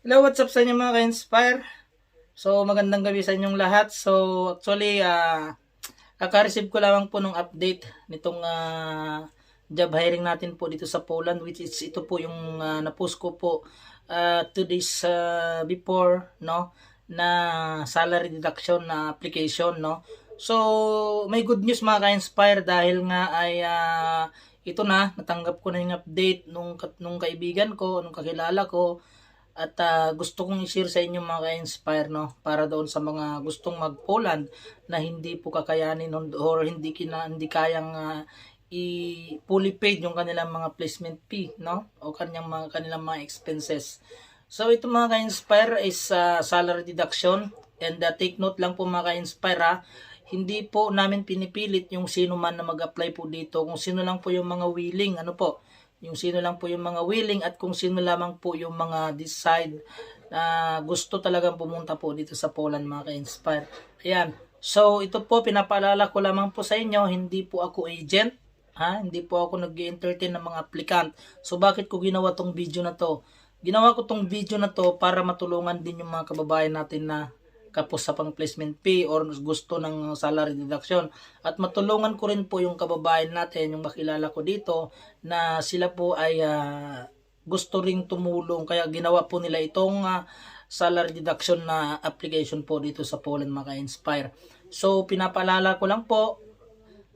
Hello, what's up sa inyo mga ka-inspire? So, magandang gabi sa inyong lahat. So, actually, ah kaka-receive ko lamang po ng update nitong ah, job hiring natin po dito sa Poland which is ito po yung ah, na-post ko po ah, two days ah, before, no? na salary deduction na application, no? So, may good news mga ka-inspire dahil nga ay ah, ito na, natanggap ko na yung update nung, nung kaibigan ko, nung kakilala ko, at ah, gusto kong i-share sa inyo mga ka-inspire no para doon sa mga gustong mag-Poland na hindi po kakayanin or hindi kina hindi kayang ah, i fully paid yung kanilang mga placement fee no o kanyang mga kanilang mga expenses. So ito mga ka-inspire is ah, salary deduction and ah, take note lang po mga ka-inspire ha, hindi po namin pinipilit yung sino man na mag-apply po dito kung sino lang po yung mga willing ano po yung sino lang po yung mga willing at kung sino lamang po yung mga decide na gusto talagang pumunta po dito sa Poland mga ka-inspire. Ayan. So, ito po, pinapaalala ko lamang po sa inyo, hindi po ako agent. Ha? Hindi po ako nag entertain ng mga applicant. So, bakit ko ginawa tong video na to? Ginawa ko tong video na to para matulungan din yung mga kababayan natin na kapos sa pang placement fee or gusto ng salary deduction. At matulungan ko rin po yung kababayan natin, yung makilala ko dito, na sila po ay ah, gusto ring tumulong. Kaya ginawa po nila itong ah, salary deduction na application po dito sa Poland mga inspire So, pinapaalala ko lang po,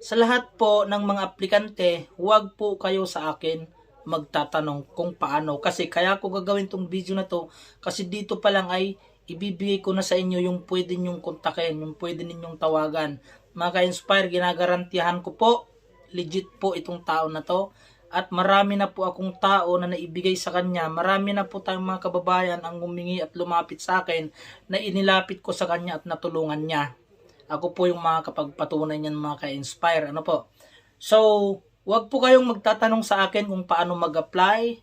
sa lahat po ng mga aplikante, huwag po kayo sa akin magtatanong kung paano. Kasi kaya ko gagawin tong video na to, kasi dito pa lang ay ibibigay ko na sa inyo yung pwede nyong kontakin, yung pwede ninyong tawagan. Mga ka-inspire, ginagarantiyahan ko po, legit po itong tao na to. At marami na po akong tao na naibigay sa kanya. Marami na po tayong mga kababayan ang humingi at lumapit sa akin na inilapit ko sa kanya at natulungan niya. Ako po yung mga kapagpatunay niyan mga ka-inspire. Ano po? So, wag po kayong magtatanong sa akin kung paano mag-apply.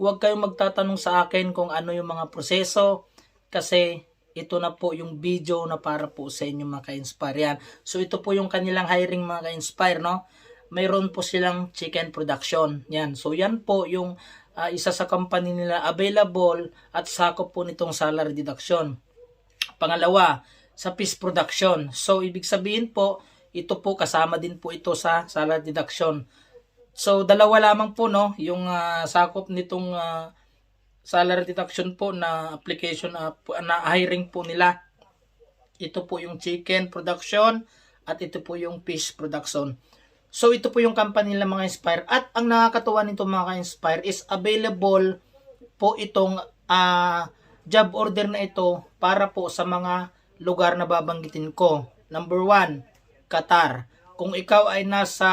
Huwag kayong magtatanong sa akin kung ano yung mga proseso kasi ito na po yung video na para po sa inyo mga ka-inspire yan. So ito po yung kanilang hiring mga ka-inspire no. Mayroon po silang chicken production. Yan. So yan po yung ah, isa sa company nila available at sakop po nitong salary deduction. Pangalawa, sa fish production. So ibig sabihin po, ito po kasama din po ito sa salary deduction. So dalawa lamang po no, yung ah, sakop nitong ah, salary deduction po na application po- na hiring po nila. Ito po yung chicken production at ito po yung fish production. So ito po yung company nila mga Inspire at ang nakakatuwa nito mga Inspire is available po itong ah, job order na ito para po sa mga lugar na babanggitin ko. Number one, Qatar. Kung ikaw ay nasa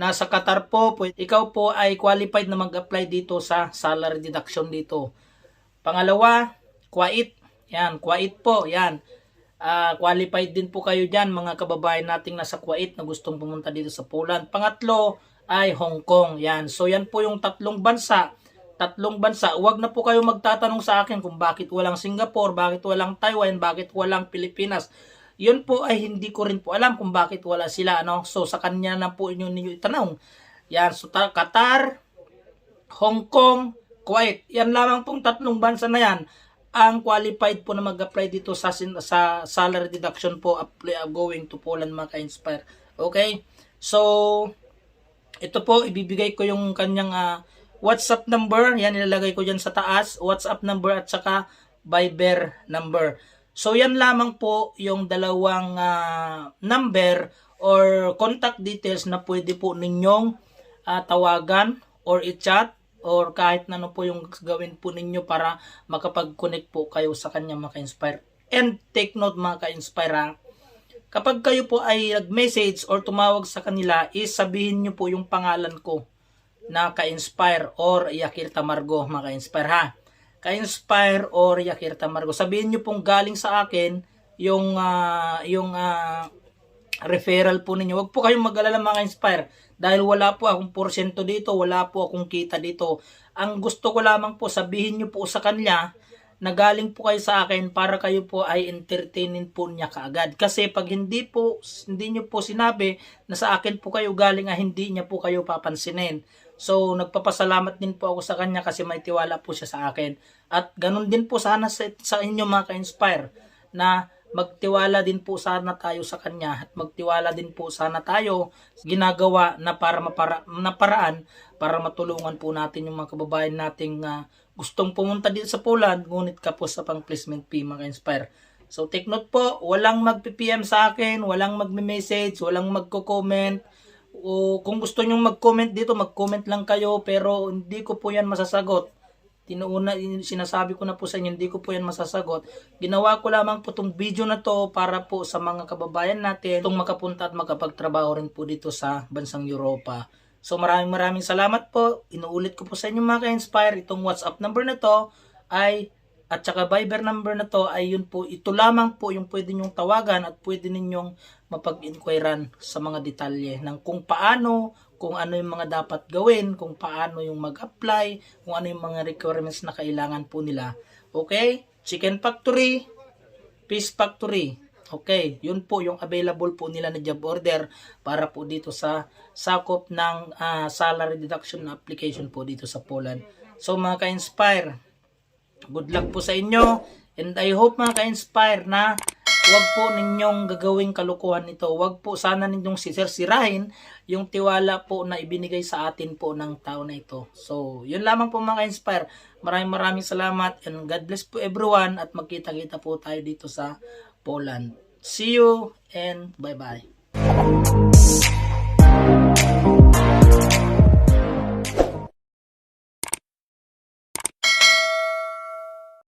nasa Qatar po, ikaw po ay qualified na mag-apply dito sa salary deduction dito. Pangalawa, Kuwait. Yan, Kuwait po, yan. Ah, qualified din po kayo diyan mga kababayan nating nasa Kuwait na gustong pumunta dito sa Poland. Pangatlo ay Hong Kong. Yan. So yan po yung tatlong bansa. Tatlong bansa. Huwag na po kayo magtatanong sa akin kung bakit walang Singapore, bakit walang Taiwan, bakit walang Pilipinas. Yun po ay hindi ko rin po alam kung bakit wala sila. Ano? So sa kanya na po inyo ninyo itanong. Yan. So ta- Qatar, Hong Kong, Kuwait. Yan lamang pong tatlong bansa na yan ang qualified po na mag-apply dito sa sa salary deduction po apply, uh, going to Poland mga ka-inspire. Okay? So, ito po, ibibigay ko yung kanyang ah, WhatsApp number. Yan, ilalagay ko dyan sa taas. WhatsApp number at saka Viber number. So, yan lamang po yung dalawang ah, number or contact details na pwede po ninyong ah, tawagan or i-chat or kahit ano po yung gawin po ninyo para makapag-connect po kayo sa kanya mga ka-inspire. And take note mga ka-inspire kapag kayo po ay nag-message or tumawag sa kanila, is sabihin nyo po yung pangalan ko na ka-inspire or Yakir Tamargo mga ka-inspire ha. Ka-inspire or Yakir Tamargo. Sabihin nyo pong galing sa akin yung ah, yung ah, referral po ninyo. Huwag po kayong mag-alala mga inspire dahil wala po akong porsyento dito, wala po akong kita dito. Ang gusto ko lamang po sabihin nyo po sa kanya na galing po kayo sa akin para kayo po ay entertainin po niya kaagad. Kasi pag hindi po, hindi nyo po sinabi na sa akin po kayo galing ah, hindi niya po kayo papansinin. So, nagpapasalamat din po ako sa kanya kasi may tiwala po siya sa akin. At ganun din po sana sa, sa inyo mga ka-inspire na magtiwala din po sana tayo sa kanya at magtiwala din po sana tayo ginagawa na para mapara, na paraan para matulungan po natin yung mga kababayan nating ah, gustong pumunta dito sa Poland ngunit kapos sa pang placement fee mga inspire. So take note po, walang mag-PM sa akin, walang magme-message, walang magko-comment. O kung gusto nyong mag-comment dito, mag-comment lang kayo pero hindi ko po yan masasagot. Tinuuna sinasabi ko na po sa inyo hindi ko po yan masasagot. Ginawa ko lamang po tong video na to para po sa mga kababayan natin itong makapunta at makapagtrabaho rin po dito sa bansang Europa. So maraming maraming salamat po. Inuulit ko po sa inyo mga ka-inspire itong whatsapp number na to ay at saka Viber number na to ay yun po ito lamang po yung pwede nyong tawagan at pwede ninyong mapag-inquiran sa mga detalye ng kung paano kung ano yung mga dapat gawin, kung paano yung mag-apply, kung ano yung mga requirements na kailangan po nila. Okay? Chicken Factory, Fish Factory. Okay, yun po yung available po nila na job order para po dito sa sakop ng ah, salary deduction application po dito sa Poland. So mga ka-inspire, good luck po sa inyo and I hope mga ka-inspire na wag po ninyong gagawing kalukuhan nito. Wag po sana ninyong sisirahin yung tiwala po na ibinigay sa atin po ng tao na ito. So, yun lamang po mga ka-inspire. Maraming maraming salamat and God bless po everyone at magkita-kita po tayo dito sa Poland. See you and bye-bye.